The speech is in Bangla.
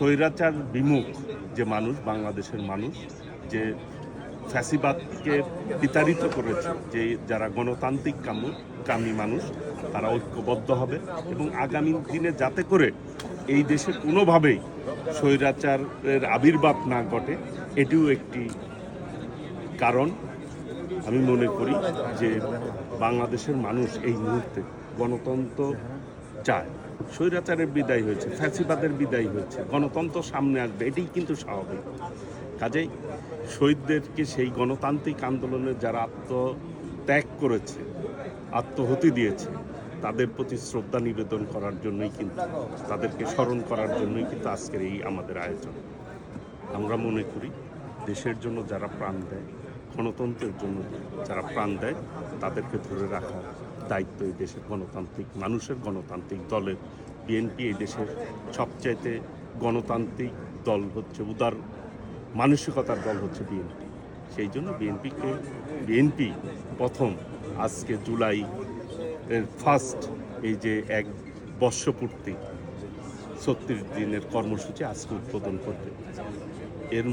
স্বৈরাচার বিমুখ যে মানুষ, বাংলাদেশের মানুষ, যে ফ্যাসিবাদকে বিতাড়িত করেছে, যে যারা গণতান্ত্রিক কামু, কামী মানুষ, তারা ঐক্যবদ্ধ হবে এবং আগামী দিনে যাতে করে এই দেশে কোনোভাবেই স্বৈরাচারের আবির্ভাব না ঘটে, এটিও একটি কারণ আমি মনে করি যে বাংলাদেশের মানুষ এই মুহূর্তে গণতন্ত্র চায়। স্বৈরাচারের বিদায় হয়েছে, ফ্যাসিবাদের বিদায় হয়েছে, গণতন্ত্র সামনে আসবে, এটাই কিন্তু স্বাভাবিক। কাজেই শহীদদেরকে সেই গণতান্ত্রিক আন্দোলনে যারা আত্মত্যাগ করেছে, আত্মহতি দিয়েছে, তাদের প্রতি শ্রদ্ধা নিবেদন করার জন্যই কিন্তু, তাদেরকে স্মরণ করার জন্যই কিন্তু আজকের এই আমাদের আয়োজন। আমরা মনে করি, দেশের জন্য যারা প্রাণ দেয় গণতন্ত্রের জন্য যারা প্রাণ দেয়, তাদেরকে ধরে রাখার দায়িত্ব এই দেশের গণতান্ত্রিক মানুষের, গণতান্ত্রিক দলের। বিএনপি এই দেশের সবচাইতে গণতান্ত্রিক দল হচ্ছে উদার মানসিকতার দল হচ্ছে বিএনপি। সেই জন্য বিএনপিকে, বিএনপি প্রথম আজকে জুলাই এর ফার্স্ট এই যে এক বর্ষপূর্তি, ছত্রিশ দিনের কর্মসূচি আজকে উদ্বোধন করবে।